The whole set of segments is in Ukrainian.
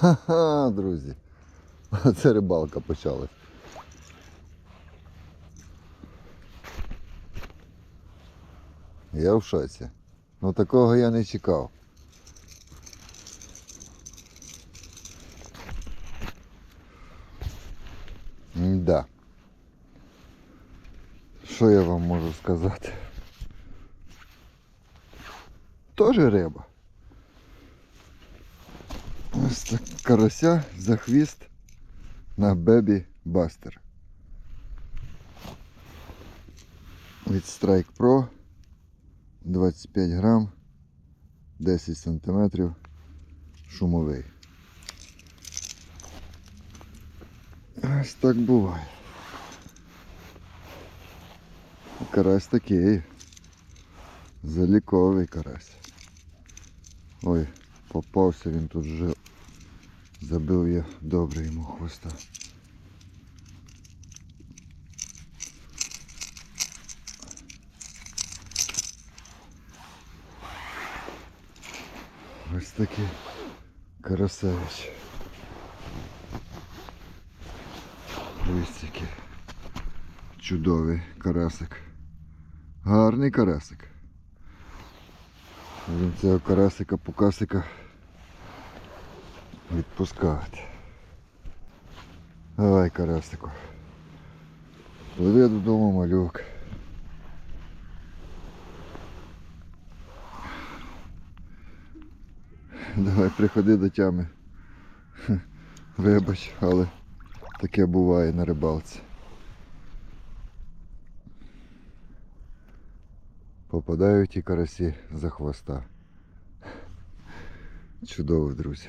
Ха-ха, друзі. Це рибалка почалась. Я в шоці. Ну такого я не чекав. Да. Що я вам можу сказати? Тоже риба. Карася за хвіст на Бебі Бастер. Від Strike Pro 25 грам, 10 сантиметрів, шумовий. Ось так буває. Карась такий. Заліковий карась. Ой, попався він тут вже. Забив я добре йому хвоста. Ось такий карасевич. Ось який чудовий карасик. Гарний карасик. Він цього карасика пукасика відпускати. Давай, карасику. Пливи додому, малюк. Давай приходи до тями. Вибач, але таке буває на рибалці. Попадають ті карасі за хвоста. Чудово, друзі.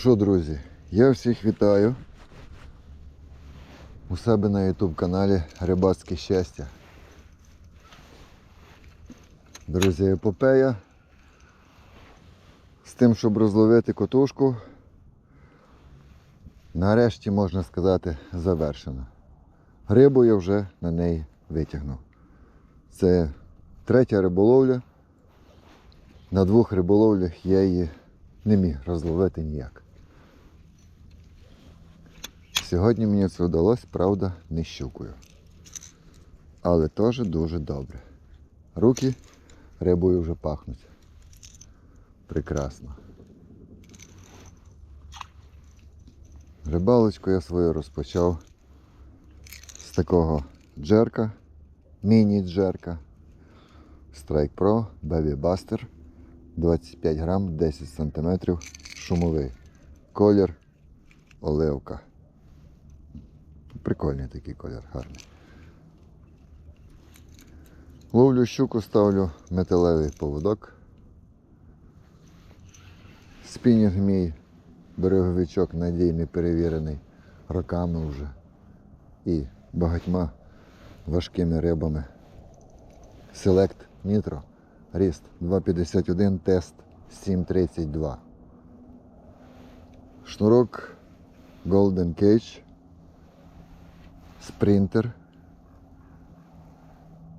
Що, друзі, я всіх вітаю у себе на YouTube каналі Рибацьке щастя. Друзі, епопея з тим, щоб розловити котушку, нарешті можна сказати, завершена. Рибу я вже на неї витягнув. Це третя риболовля. На двох риболовлях я її не міг розловити ніяк. Сьогодні мені це вдалося, правда, не щукою. Але теж дуже добре. Руки рибою вже пахнуть. Прекрасно. Рибалочку я свою розпочав з такого джерка, міні-джерка. Strike Pro Baby Buster. 25 грам, 10 сантиметрів, шумовий. Колір оливка. Прикольний такий колір, гарний. Ловлю щуку, ставлю металевий поводок. Спінінг мій береговичок надійний, перевірений роками вже і багатьма важкими рибами. Select Nitro. Ріст 2,51, тест 7,32. Шнурок Golden Cage. Спринтер.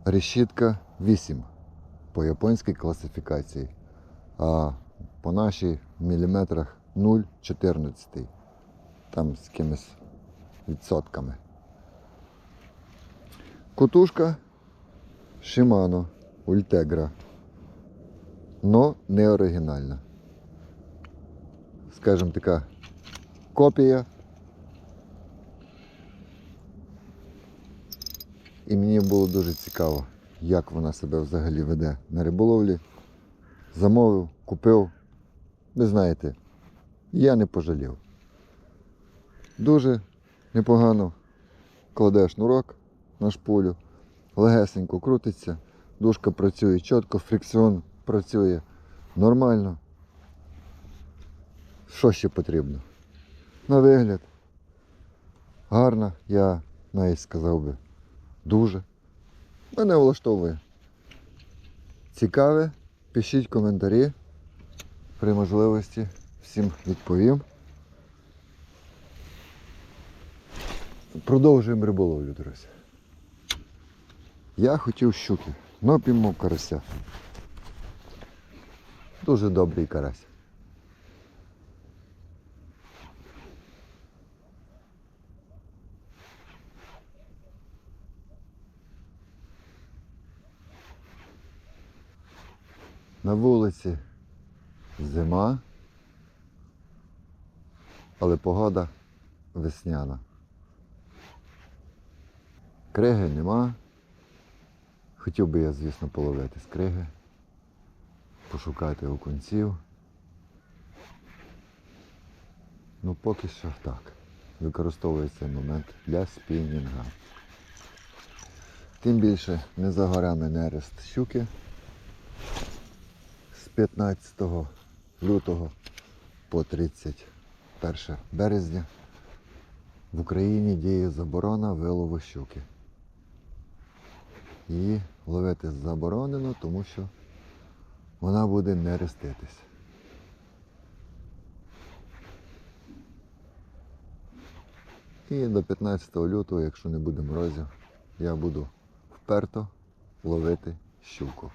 Решітка 8 по японській класифікації. А по нашій міліметрах 0,14. Там з кимось відсотками. Кутушка Shimano Ultegra но не оригінальна. Скажімо така копія. І мені було дуже цікаво, як вона себе взагалі веде на риболовлі. Замовив, купив. Ви знаєте, я не пожалів. Дуже непогано кладеш шнурок на шпулю, легесенько крутиться, дужка працює чітко, фрикціон працює нормально. Що ще потрібно? На вигляд. Гарна, я навіть сказав би, дуже Мене влаштовує. Цікаве, пишіть коментарі. При можливості всім відповім. Продовжуємо риболовлю, друзі. Я хотів щуки, но піймав карася. Дуже добрий карась. На вулиці зима, але погода весняна. Криги нема. Хотів би я, звісно, половити з криги, пошукати окунців. Ну поки що так. Використовую цей момент для спінінга. Тим більше не за горами нерест щуки з 15 лютого по 31 березня в Україні діє заборона вилову щуки. Її ловити заборонено, тому що вона буде не реститись. І до 15 лютого, якщо не буде морозів, я буду вперто ловити щуку.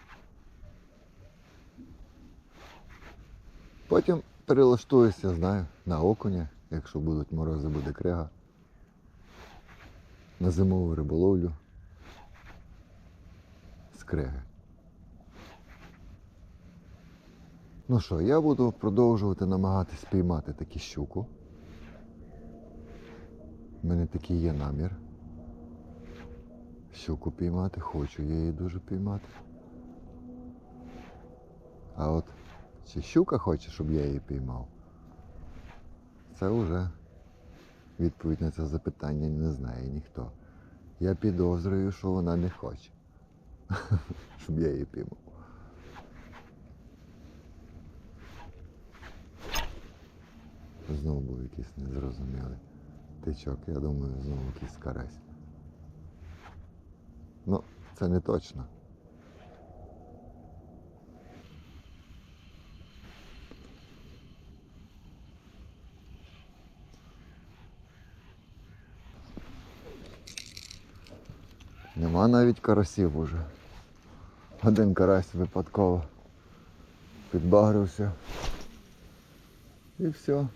Потім перелаштуюся, знаю, на окуня, якщо будуть морози, буде крига. На зимову риболовлю з криги. Ну що, я буду продовжувати намагатись спіймати таку щуку. У мене такий є намір. Щуку піймати, хочу я її дуже піймати. А от чи щука хоче, щоб я її піймав? Це вже відповідь на це запитання не знає ніхто. Я підозрюю, що вона не хоче, щоб я її піймав. Знову був якийсь незрозумілий тичок. Я думаю, знову якийсь карась. Ну, це не точно. Нема навіть карасів уже. Один карась випадково підбагрився. І все.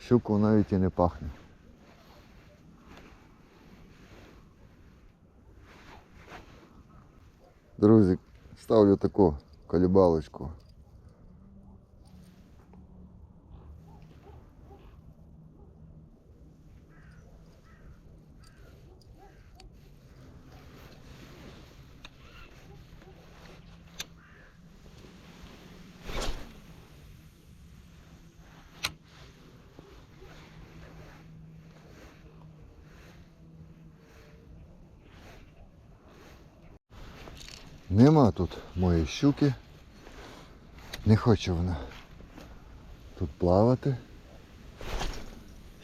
Щуку навіть і не пахне. Друзі, ставлю таку колібалочку. Нема тут моєї щуки. Не хоче вона тут плавати.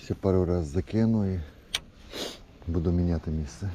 Ще пару раз закину і буду міняти місце.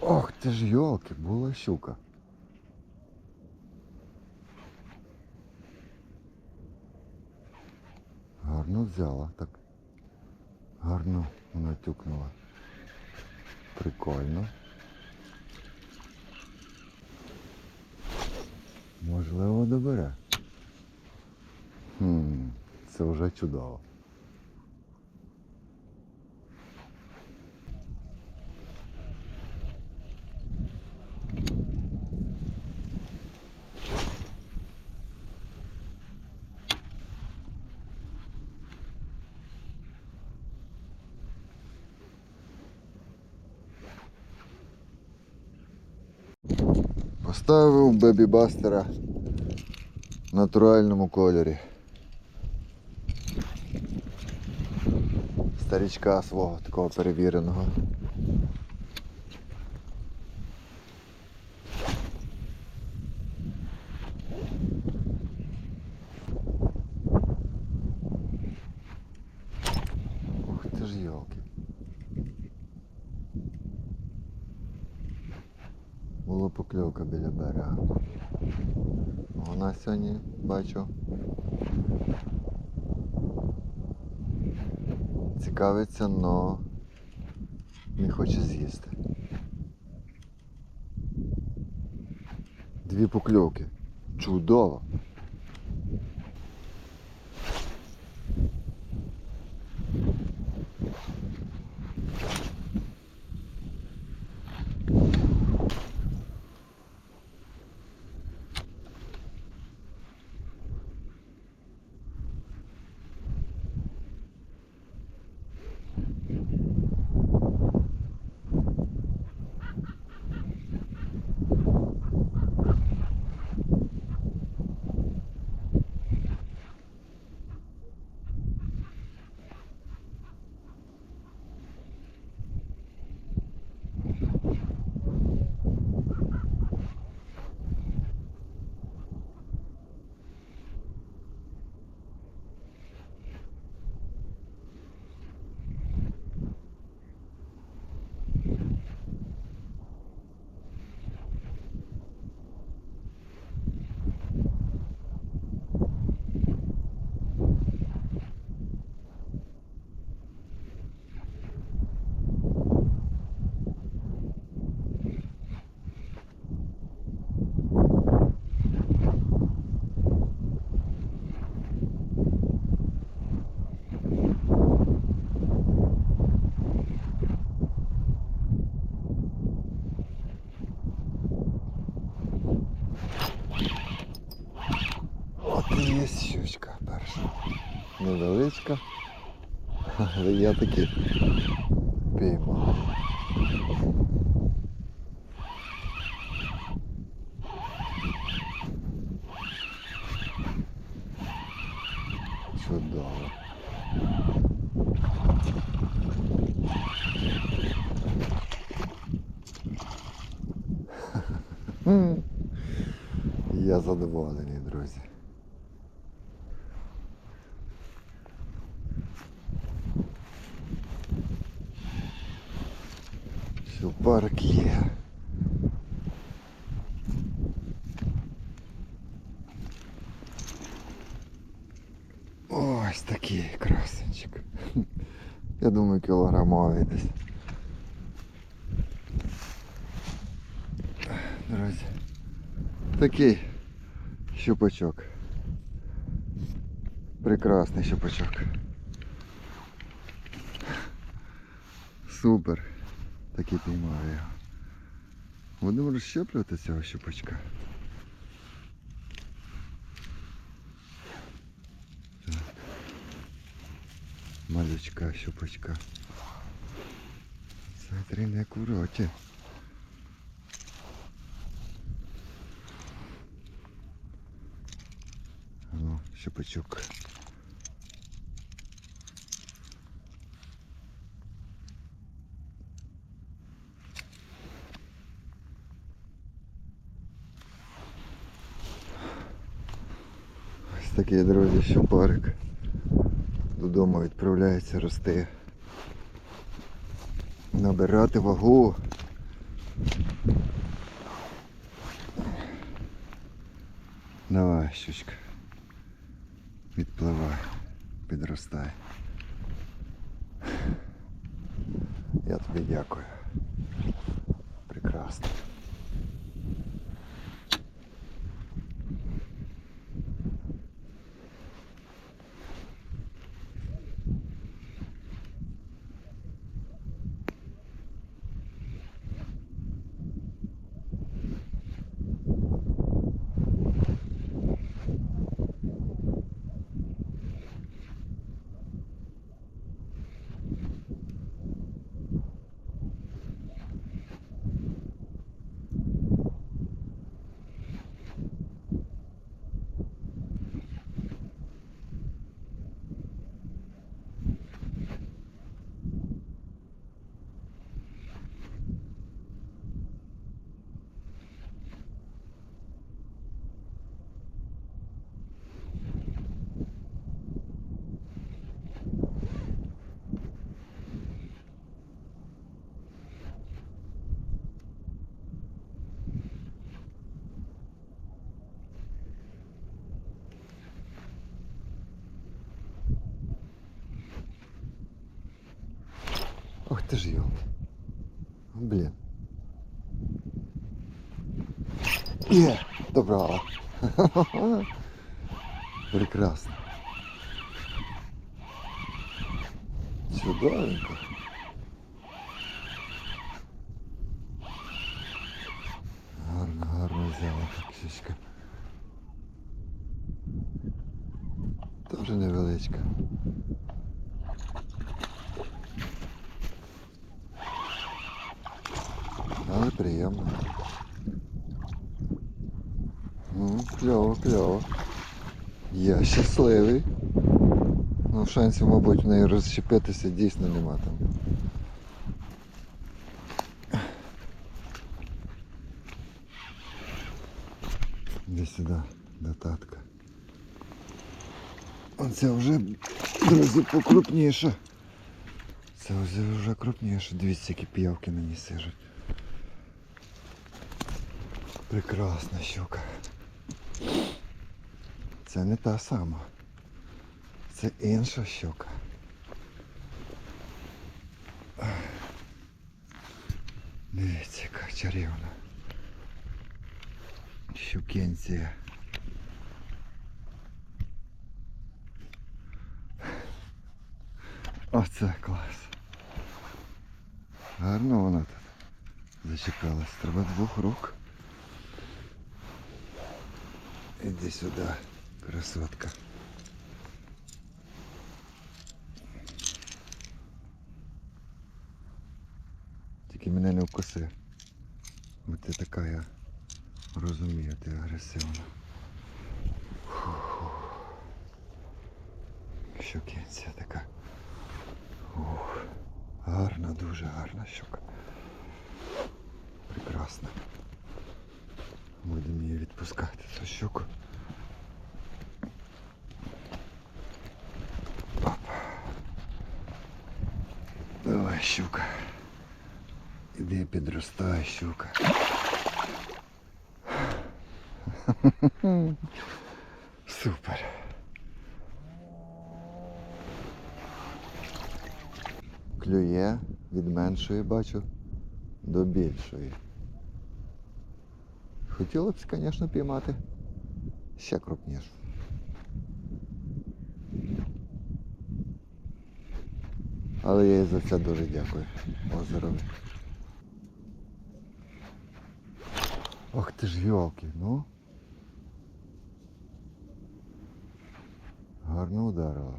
Ох ти ж йолки, була щука. Гарно взяла, так. Гарно вона тюкнула. Прикольно. Можливо, добере. Хм, це вже чудово. Поставив бебі бастера в натуральному кольорі. Старічка свого такого перевіреного. Ух ти ж йолки. Була покльовка біля берега. Вона сьогодні бачу. Цікавиться, но не хоче з'їсти. Дві покльовки. Чудово. Невеличка. Але я таки піймав. Чудово. Я задоволений, друзі. Що парк є. Ось такий красенчик. Я думаю, кілограмовий десь. Друзі. Такий щупачок. Прекрасний щупачок. Супер. Такий піймав його. Будемо розщеплювати цього щупачка. Малючка щупачка. Смотри, не як в роті. Ну, щупачок. Ось такий, друзі, щупарик. Додому відправляється рости. Набирати вагу. Давай, щучка. Відпливай, підростай. Я тобі дякую. Прекрасно. Ти ж йо. Блін. Є, добра. Прекрасно. Чудовенько. Гарно, гарно взяла так щічка. Тоже невеличка. Але приємно. Ну, кльово, кльово. Я щасливий. Ну, шансів, мабуть, в неї розщепитися дійсно нема там. Іди сюди, до татка. Оце вже, друзі, покрупніше. Це вже, вже крупніше. Дивіться, які піявки на ній сижуть. Прекрасна щука. Це не та сама. Це інша щука. Дивіться, яка чарівна. Щукенція. Оце клас. Гарно вона тут зачекалась. Треба двох рук. Іди сюди, красотка. Тільки мене не вкуси. Бо ти така, я розумію, ти агресивна. Фу-фу. Така. Ух. Гарна, дуже гарна щука. Прекрасна. Будемо її відпускати цю щуку. Оп. Давай, щука. Іди підростай, щука. Супер. Клює від меншої бачу до більшої. Хотілося б, звісно, піймати ще крупнішу. Але я їй за це дуже дякую. Озерові. Ох ти ж йолки, ну. Гарно ударила.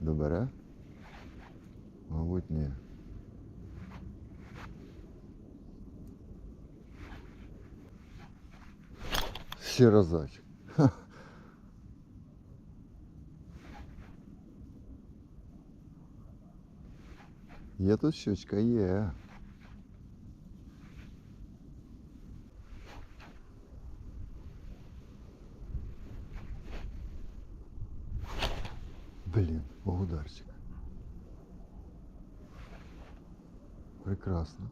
Добере? Мабуть, ні. Ще разочок. Ха. Є тут щучка, є. Блін, ударчик. Прекрасно.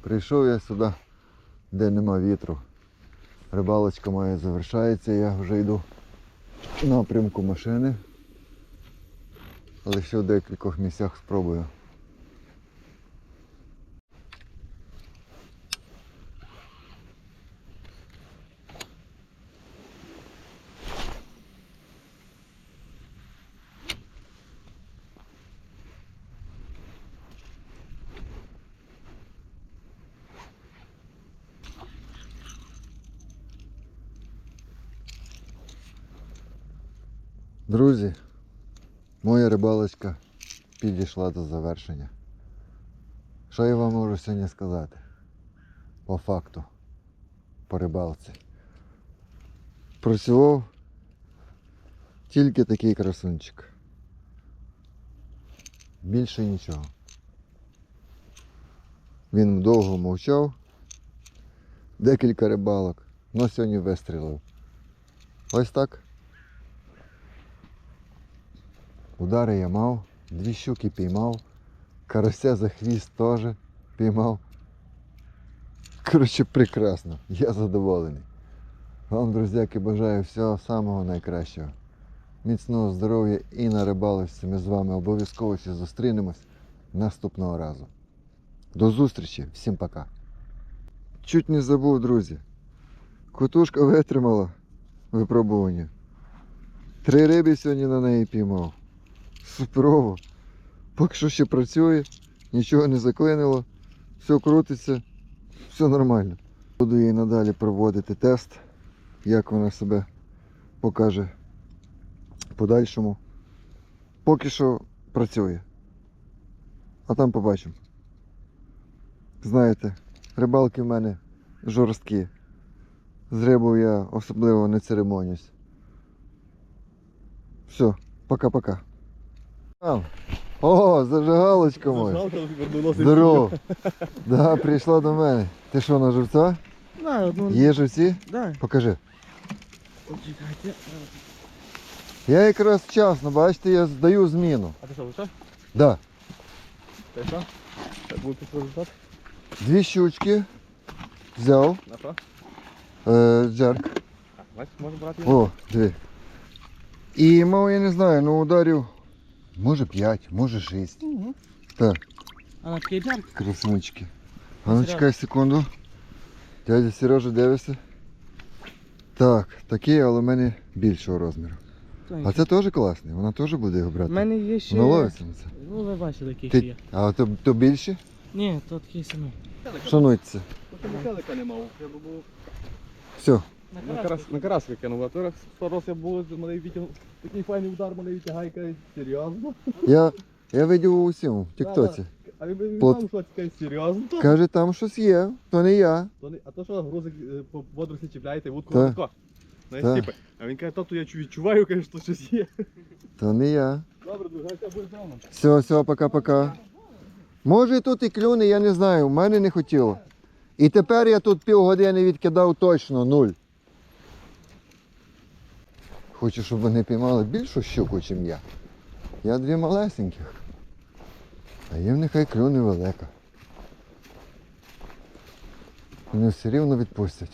Прийшов я сюди, де нема вітру. Рибалочка моя завершається, я вже йду напрямку машини. Але ще в декількох місцях спробую. Друзі, моя рибалочка підійшла до завершення. Що я вам можу сьогодні сказати? По факту, по рибалці. Працював тільки такий красунчик. Більше нічого. Він довго мовчав, декілька рибалок, але сьогодні вистрілив. Ось так. Удари я мав, дві щуки піймав, карася за хвіст теж піймав. Коротше, прекрасно, я задоволений. Вам, друзяки, бажаю всього самого найкращого. Міцного здоров'я і на рибалочці ми з вами обов'язково ще зустрінемось наступного разу. До зустрічі, всім пока. Чуть не забув, друзі. Котушка витримала випробування. Три риби сьогодні на неї піймав. Суперово. Поки що ще працює, нічого не заклинило, все крутиться, все нормально. Буду їй надалі проводити тест, як вона себе покаже подальшому. Поки що працює. А там побачимо. Знаєте, рибалки в мене жорсткі. З рибою я особливо не церемонюсь. Все, пока-пока. О, зажигалочка моя. Здорово. Да, прийшла до мене. Ти що, на живця? Да, ну, Є живці? да. Покажи. Почекайте. Я якраз вчасно, бачите, я здаю зміну. А ти що, лише? Да. Ти що? Так буде результат? Дві щучки взяв. На що? Е, джерк. Бачиш, можна брати. О, диви. І мав, я не знаю, ну ударів. Може 5, може 6. Угу. Так, А на такий джарк? красунчики. А ну чекай секунду. Дядя Сережа дивиться. Так, такий, але в мене більшого розміру. А це теж класний, вона теж буде його У брати. мене є ще... Вона ловиться на це. Ну, ви бачили, який ще Ти... є. А то, то більше? Ні, то такий самий. Шануйте. Михайлика не мав. Я би був Все. На на, карас, на караски кинув, а то раз раз я був, мене витяг... такий файний удар, мене витягає, каже, серйозно. Я, я видів у усьому в Тіктоці. А він він Плот. сам що каже, серйозно. Каже, там щось є, то не я. То не- А то що грузик е, по водорослі чіпляєте, вудку Так. тако. Так. Знаєш, типу. А він каже, то я чу- відчуваю, каже, що щось є. То не я. Добре, друга, я буде вдома. Все, все, пока-пока. Може тут і клюне, я не знаю, в мене не хотіло. І тепер я тут півгодини відкидав точно нуль. Хочу, щоб вони піймали більшу щуку, ніж я. Я дві малесеньких. А їм нехай клюне велика. Вони все рівно відпустять.